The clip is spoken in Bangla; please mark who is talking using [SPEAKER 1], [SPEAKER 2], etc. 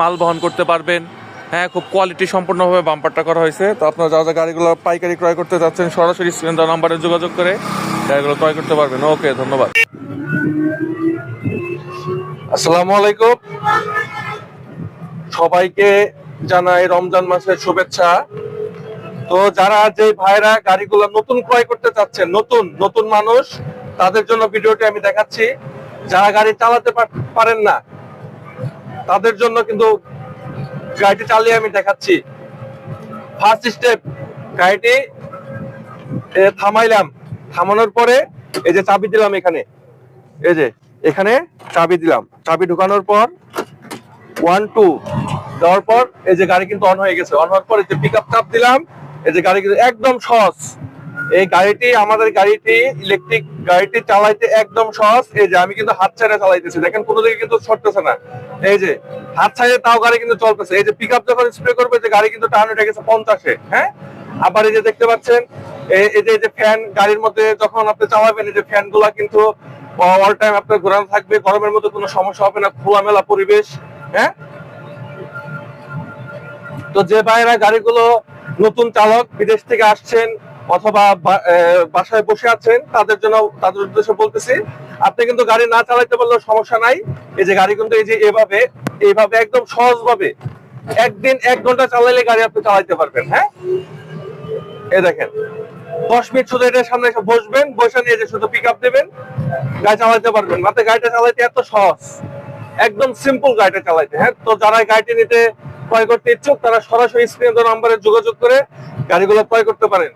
[SPEAKER 1] মাল বহন করতে পারবেন। হ্যাঁ খুব কোয়ালিটি সম্পূর্ণভাবে বাম্পারটা করা হয়েছে। তো আপনারা যারা যারা গাড়িগুলো পাইকারি ক্রয় করতে যাচ্ছেন, সরাসরি স্ক্রিন নাম্বারে যোগাযোগ করে গাড়িগুলো ক্রয় করতে পারবেন। ওকে, ধন্যবাদ। আসসালামু আলাইকুম। সবাইকে জানাই রমজান মাসের শুভেচ্ছা। তো যারা যে ভাইরা গাড়িগুলো নতুন ক্রয় করতে চাচ্ছেন, নতুন নতুন মানুষ, তাদের জন্য ভিডিওটি আমি দেখাচ্ছি। যারা গাড়ি চালাতে পারেন না তাদের জন্য কিন্তু গাড়িটি চালিয়ে আমি দেখাচ্ছি। ফার্স্ট স্টেপ গাড়িটি থামাইলাম। থামানোর পরে এই যে চাবি দিলাম এখানে। এই যে, এখানে চাবি দিলাম। চাবি ঢুকানোর পর ওয়ান টু দেওয়ার পর এই যে গাড়ি কিন্তু অন হয়ে গেছে। অন হওয়ার পর এই যে পিক আপ দিলাম। এই যে গাড়ি কিন্তু একদম সহজ। এই গাড়িটি, আমাদের গাড়িটি ইলেকট্রিক গাড়িটি চালাইতে একদম সহজ। এই যে, আমি কিন্তু হাত ছাড়া চালাইতেছি। দেখেন, কোনো দিকে কিন্তু ছড়তেছে না। এই যে, হাত ছাড়ে তাও গাড়ি কিন্তু চলতেছে। এই যে পিক আপ যখন স্প্রে করবে, যে গাড়ি কিন্তু টার্ন উঠে গেছে পঞ্চাশে হ্যাঁ? আবার এই যে, দেখতে পাচ্ছেন, এই এই যে এই যে ফ্যান গাড়ির মধ্যে যখন আপনি চালাবেন, এই যে ফ্যানগুলা কিন্তু অল টাইম আপনার ঘোরানো থাকবে। গরমের মধ্যে কোনো সমস্যা হবে না, খোলামেলা পরিবেশ হ্যাঁ? তো যে ভাইরা গাড়িগুলো নতুন চালক বিদেশ থেকে আসছেন অথবা বাসায় বসে আছেন, তাদের জন্য, তাদের উদ্দেশ্যে বলতেছি, আপনি কিন্তু গাড়ি না চালাতে পারলেও সমস্যা নাই। এই যে গাড়ি কিন্তু এই যে এভাবে এইভাবে একদম সহজভাবে একদিন এক ঘণ্টা চালাইলে গাড়ি আপনি চালাইতে পারবেন হ্যাঁ? এই দেখেন, দশ মিনিট শুধু এটার সামনে এসে বসবেন, বসে নিয়ে যে শুধু পিক আপ দেবেন, গাড়ি চালাইতে পারবেন। মাত্র গাড়িটা চালাইতে এত সহজ, একদম সিম্পল গাড়িটা চালাইতে হ্যাঁ? তো যারা গাড়িটি নিতে ক্রয় করতে ইচ্ছুক, তারা সরাসরি স্ক্রিনে নাম্বারে যোগাযোগ করে গাড়িগুলো ক্রয় করতে পারেন।